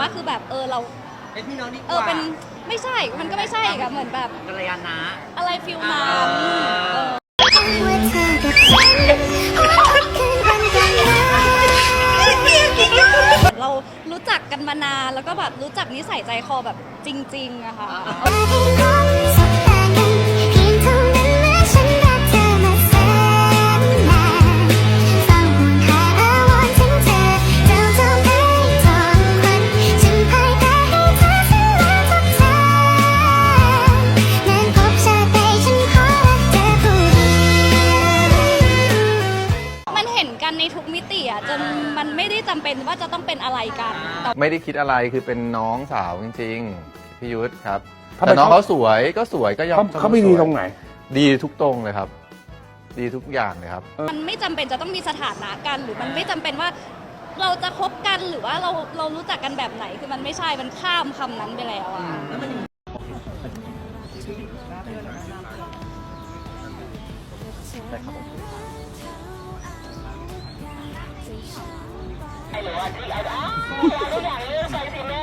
ว่าคือแบบเออเราเป็นพี่น้องดีกเออว่าเป็นไม่ใช่มันก็ไม่ใช่อะเหมือนแบบกัลยาณะ อะไรฟิลนั้นอ่าเออว่าเธอกับฉันคืนวันกันนะเรารู้จักกันมานานแล้วก็แบบรู้จักนิสัยใจคอแบบจริงๆอะค่ะให้ร้องสบตากั กันในทุกมิติอะจนมันไม่ได้จำเป็นว่าจะต้องเป็นอะไรกันแต่ไม่ได้คิดอะไรคือเป็นน้องสาวจริงๆพี่ยุทธครับทำไมแต่น้องเขา เขาสวยก็สวยก็ยอเขามเขาไม่ดีตรงไหน ดีทุกตรงเลยครับ ดีทุกอย่างเลยครับ มันไม่จำเป็นจะต้องมีสถานะกัน หรือมันไม่จำเป็นว่าเราจะคบกันหรือว่าเราเรารู้จักกันแบบไหน คือมันไม่ใช่มันข้ามคำนั้นไปแล้วอะ อยากได้อย่างนี้ไปสิแม่